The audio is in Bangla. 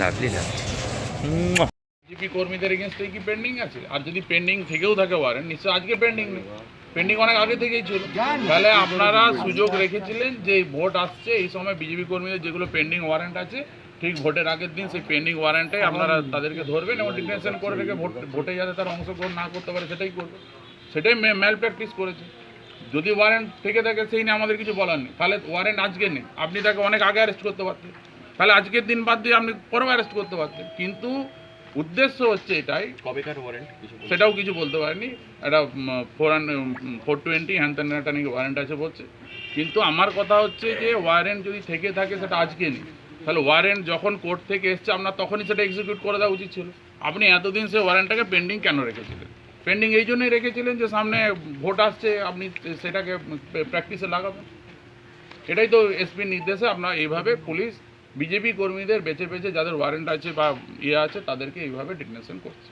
লাভলি লাভলি জিপি কর্মীদের এগেনস্টে কি পেন্ডিং আছে? আর যদি পেন্ডিং থেকেও থাকে ওয়ারেন্ট নিশ্চয় আজকে পেন্ডিং নেই। পেন্ডিং অনেক আগে থেকেই ছিল। তাহলে আপনারা সুযোগ রেখেছিলেন যে ভোট আসছে এই সময় বিজেপি কর্মীদের যেগুলো পেন্ডিং ওয়ারেন্ট আছে ঠিক ভোটের আগের দিন সেই পেন্ডিং ওয়ারেন্টে আপনারা তাদেরকে ধরবেন এবং ডিটেনশন করে রেখে ভোট ভোটে যাতে তারা অংশগ্রহণ না করতে পারে সেটাই করবে। সেটাই ম্যাল প্র্যাকটিস করেছে। যদি ওয়ারেন্ট থেকে থাকে সেই নিয়ে আমাদের কিছু বলার নেই। তাহলে ওয়ারেন্ট আজকে নেই। আপনি তাকে অনেক আগে অ্যারেস্ট করতে পারতেন। তাহলে আজকের দিন বাদ দিয়ে আপনি পরেও অ্যারেস্ট করতে পারতেন। কিন্তু উদ্দেশ্য হচ্ছে এটাই কবেকার ওয়ারেন্ট সেটাও কিছু বলতে পারেনি একটা ফোর ফোর টোয়েন্টি হ্যান ত্যান ওয়ারেন্ট আছে বলছে। কিন্তু আমার কথা হচ্ছে যে ওয়ারেন্ট যদি থেকে থাকে সেটা আজকে নেই। তাহলে ওয়ারেন্ট যখন কোর্ট থেকে এসছে আপনার তখনই সেটা এক্সিকিউট করে দেওয়া উচিত ছিল। আপনি এতদিন সে ওয়ারেন্টটাকে পেন্ডিং কেন রেখেছিলেন? পেন্ডিং এই জন্যই রেখেছিলেন যে সামনে ভোট আসছে আপনি সেটাকে প্র্যাকটিসে লাগাবেন। এটাই তো এসপির নির্দেশে আপনার এইভাবে পুলিশ বিজেপি কর্মীদের বেছে বেছে যাদের ওয়ারেন্ট আছে বা ইয়ে আছে তাদেরকে এইভাবে ডিগনেশন করছে।